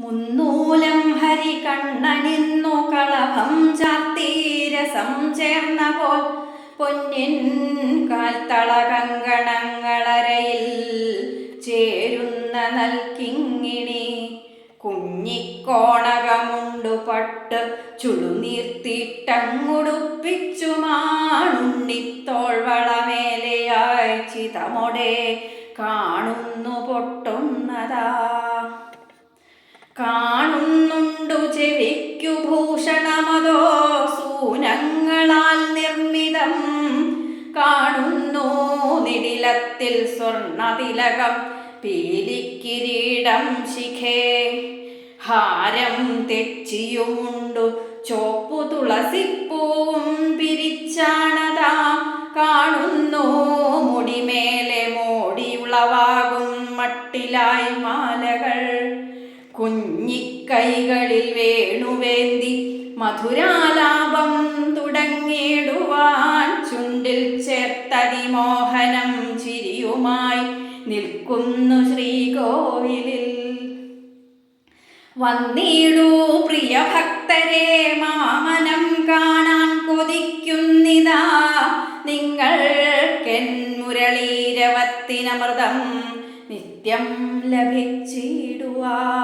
മുന്നൂലം ഹരി കണ്ണനിന്നു കളഭം ചാർത്തീരസം ചേർന്ന പോൽ പൊന്നിൻ കാൽത്തള കങ്കണങ്ങളരയിൽ ചേരുന്ന നൽകിങ്ങിണി കുഞ്ഞിക്കോണകമുണ്ടു പട്ട് ചുളുനീർത്തിട്ടങ്ങുടുപ്പിച്ചു മാണുണ്ണിത്തോൾവളമേലയായി ചിതമൊടെ കാണുന്നു പൊട്ടുന്നതാ. കാണുന്നുണ്ടു ചെവിക്കു ഭൂഷണമതോ സൂനങ്ങളാൽ നിർമ്മിതം. കാണുന്നു നിടിലത്തിൽ സ്വർണതിലകം പീലിക്കിരീടം ശിഖേ. ഹാരം തെച്ചിയുമുണ്ടു ചോപ്പു തുളസിപ്പൂവും പിരിച്ചാണതാ. കാണുന്നു മുടിമേലെ മോടിയുളവാകും മട്ടിലായി മാലകൾ. കുഞ്ഞിക്കൈകളിൽ വേണുവേന്തി മധുരാലാപം തുടങ്ങിടുവാൻ ചുണ്ടിൽ ചേർത്തതിമോഹനം ചിരിയുമായി നിൽക്കുന്നു ശ്രീകോവിലിൽ. വന്നിടൂ പ്രിയ ഭക്തരെ മാമനം കാണാൻ കൊതിക്കുന്നിതാ. നിങ്ങൾക്കെൻ മുരളീരവത്തിനമൃതം നിത്യം ലഭിച്ചിടുവാൻ